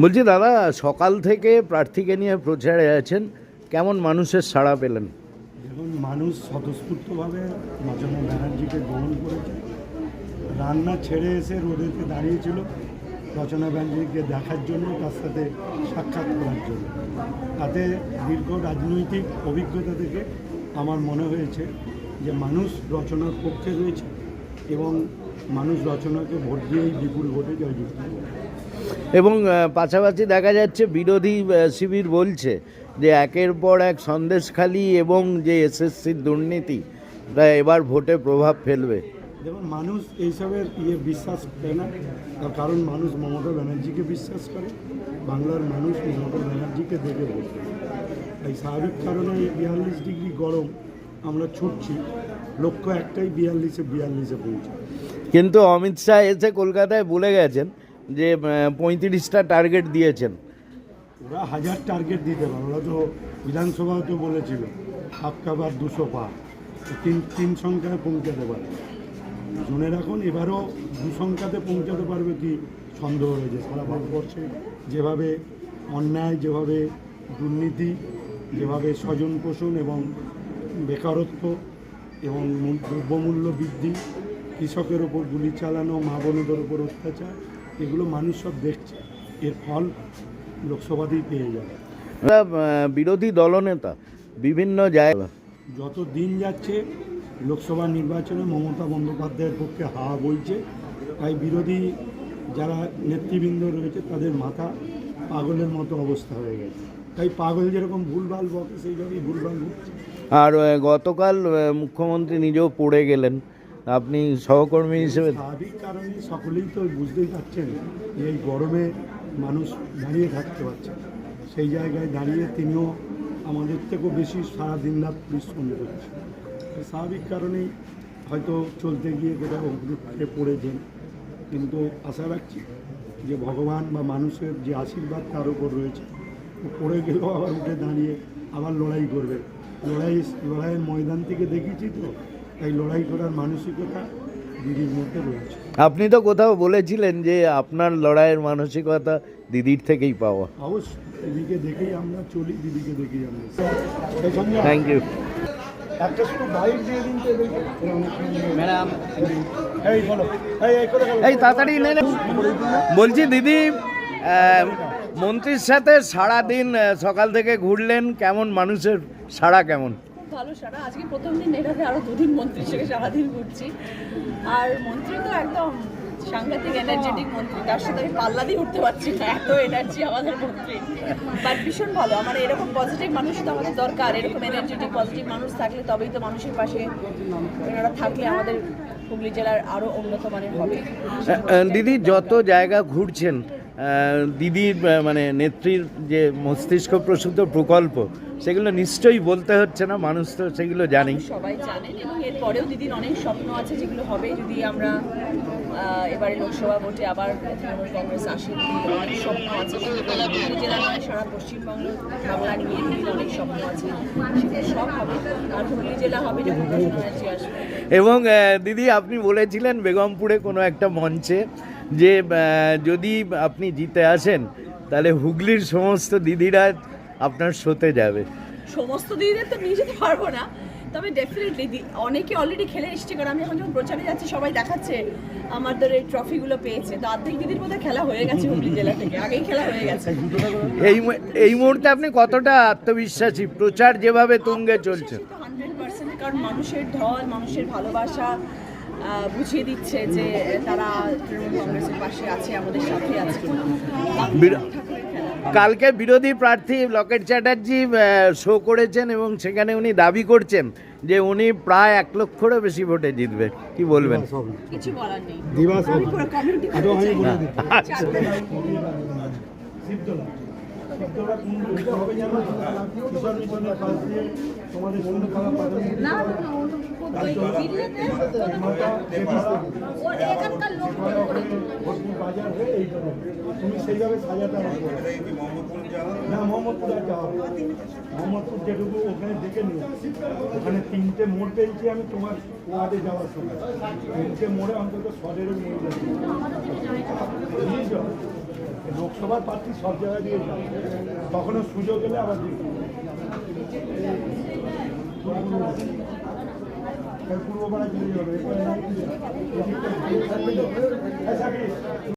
বলছি, দাদা, সকাল থেকে প্রার্থীকে নিয়ে প্রচারে আছেন, কেমন মানুষের সাড়া পেলেন? দেখুন, মানুষ স্বতঃস্ফূর্তভাবে রচনা ব্যানার্জিকে গ্রহণ করেছে। রান্না ছেড়ে এসে রোদেতে দাঁড়িয়েছিল, রচনা ব্যানার্জিকে দেখার জন্য, তার সাথে সাক্ষাৎ করার জন্য। তাতে দীর্ঘ রাজনৈতিক অভিজ্ঞতা থেকে আমার মনে হয়েছে যে, মানুষ রচনার পক্ষে রয়েছে এবং মানুষ রচনাকে ভোট দিয়েই বিপুল ভোটে জয়যুক্ত। এবং পাশাপাশি দেখা যাচ্ছে বিরোধী শিবির বলছে যে একের পর এক সন্দেশখালি এবং যে এসএসসির দুর্নীতি তা এবার ভোটে প্রভাব ফেলবে। দেখুন মানুষ এইসবের ইয়ে বিশ্বাস করে না। তার কারণ মানুষ মমতা ব্যানার্জিকে বিশ্বাস করে। বাংলার মানুষ মমতা ব্যানার্জিকে দেখে ভোট দেয়। তাই স্বাভাবিক কারণে এই বিয়াল্লিশ ডিগ্রি গরম আমরা ছুটছি। লক্ষ্য একটাই বিয়াল্লিশে বিয়াল্লিশে পৌঁছে কিন্তু অমিত শাহ এসে কলকাতায় বলে গেছেন যে পঁয়ত্রিশটা টার্গেট দিয়েছেন। ওরা হাজার টার্গেট দিতে পারে। ওরা তো বিধানসভাও তো বলেছিল হাফকা বার দুশো পা। তিন তিন সংখ্যায় পৌঁছাতে পারে। শুনে রাখুন, এবারও দু সংখ্যাতে পৌঁছাতে পারবে কি সন্দেহ রয়েছে সারা ভারতবর্ষে যেভাবে অন্যায়, যেভাবে দুর্নীতি, যেভাবে স্বজন পোষণ এবং বেকারত্ব এবং দ্রব্যমূল্য বৃদ্ধি, কৃষকের ওপর গুলি চালানো, মা বোনদের ওপর অত্যাচার এগুলো মানুষ সব দেখছে। এর ফল লোকসভাতেই পেয়ে যাবে। বিরোধী দলনেতা বিভিন্ন জায়গা যত দিন যাচ্ছে লোকসভা নির্বাচনে মমতা বন্দ্যোপাধ্যায়ের পক্ষে হাওয়া বইছে। তাই বিরোধী যারা নেতৃবৃন্দ রয়েছে তাদের মাথা পাগলের মতো অবস্থা হয়ে গেছে। তাই পাগল যেরকম ভুলভাল বকে সেইভাবেই ভুলভাল আর গতকাল মুখ্যমন্ত্রী নিজেও পড়ে গেলেন। আপনি সহকর্মী হিসেবে স্বাভাবিক কারণে সকলেই তো বুঝতেই পারছেন যে এই গরমে মানুষ দাঁড়িয়ে থাকতে পারছে সেই জায়গায় দাঁড়িয়ে তিনিও আমাদের থেকেও বেশি সারা দিন রাত পরিশ্রম করছে স্বাভাবিক কারণেই হয়তো চলতে গিয়ে কোথাও উপরে পড়েছেন। কিন্তু আশা রাখছি যে ভগবান বা মানুষের যে আশীর্বাদ তার উপর রয়েছে। ও পড়ে গেলেও আবার উঠে দাঁড়িয়ে আবার লড়াই করবে। লড়াই লড়াইয়ের ময়দান থেকে দেখেছি তো তাই লড়াই করার মানসিকতা দিদির মধ্যে রয়েছে। আপনি তো কোথাও বলেছিলেন যে আপনার লড়াইয়ের মানসিকতা দিদির থেকেই পাওয়া। অবশ্যই দিদিকে দেখেই আমরা চলি দিদিকে দেখেই আমরা থ্যাংক ইউ একটা শুধু বাইক দিয়ে দিন ম্যাডাম এই বলো এই এই করে গেলো। এই তাড়াতাড়ি। বলছি দিদি মন্ত্রীর সাথে সারা দিন সকাল থেকে ঘুরলেন কেমন? মানুষের সাড়া কেমন? ভালো সারা। আজকে প্রথম দিন এটাতে আরও দুদিন মন্ত্রীর সঙ্গে সারাদিন ঘুরছি। আর মন্ত্রী তো একদম সাংঘাতিক এনার্জেটিক মন্ত্রী। তার সাথে আমি পাল্লা দিয়ে উঠতে পারছি না। এত এনার্জি আমাদের মন্ত্রী। বাট ভীষণ ভালো। আমার এরকম পজিটিভ মানুষ তো আমাদের দরকার। এরকম এনার্জেটিক পজিটিভ মানুষ থাকলে তবেই তো মানুষের পাশে এনারা থাকলে আমাদের হুগলি জেলার আরও উন্নত মানের হবে দিদি, যত জায়গা ঘুরছেন দিদির মানে নেত্রীর যে মস্তিষ্ক প্রসূত প্রকল্প সেগুলো নিশ্চয়ই বলতে হচ্ছে না মানুষ তো সেগুলো জানেই। সবাই জানেন এবং এরপরেও দিদির অনেক স্বপ্ন আছে যেগুলো হবে। যদি আমরা এবারে লোকসভা ভোটে আবার তৃণমূল কংগ্রেস আসে অনেক স্বপ্ন আছে। জেলা নয় সারা পশ্চিমবঙ্গ বাংলা নিয়ে দিদির অনেক স্বপ্ন আছে। সেগুলো সব হবে। আর হুগলি জেলা হবে যখন আসবে। এবং দিদি আপনি বলেছিলেন বেগমপুরে কোনো একটা মঞ্চে যে যদি আপনি জিতে আসেন তাহলে হুগলির সমস্ত দিদিরা আপনার শোতে যাবে। সমস্ত দিদিদের তো নিয়ে যেতে পারব না তবে ডেফিনেটলি অনেকে অলরেডি খেলে এসছে কারণ আমি এখন যখন প্রচারে যাচ্ছি সবাই দেখাচ্ছে আমাদের এই ট্রফিগুলো পেয়েছে। তো অর্ধেক দিদির মধ্যে খেলা হয়ে গেছে হুগলি জেলা থেকে আগেই খেলা হয়ে গেছে। এই এই মুহূর্তে আপনি কতটা আত্মবিশ্বাসী? প্রচার যেভাবে তুঙ্গে চলছে। হান্ড্রেড পার্সেন্ট কারণ মানুষের ঢল মানুষের ভালোবাসা বুঝিয়ে দিচ্ছে যে তারা তৃণমূল কংগ্রেসের পাশে আছে আমাদের সাথে আছে কালকে বিরোধী প্রার্থী লকেট চ্যাটার্জি শো করেছেন এবং সেখানে উনি দাবি করছেন যে উনি প্রায় এক লক্ষরও বেশি ভোটে জিতবে। কি বলবেন? কিছু বলার নেই। আচ্ছা না না তুমি সেইভাবে সাজাতে না, মোহাম্মদপুর আর যাওয়া। মোহাম্মদপুর যেটুকু ওখানে দেখে নিও। ওখানে তিনটে মোড় পেয়েছি আমি তোমার ওয়ার্ডে যাওয়ার সময়। তিনটে মোড়ে অন্তত সদেরও নিয়ে যাচ্ছি বুঝেছ? লোকসভার প্রার্থী সব জায়গায় দিয়ে যাবে। তখনও সুযোগ এলে আবার দিবে পূর্ব পাড়া চলে যাবে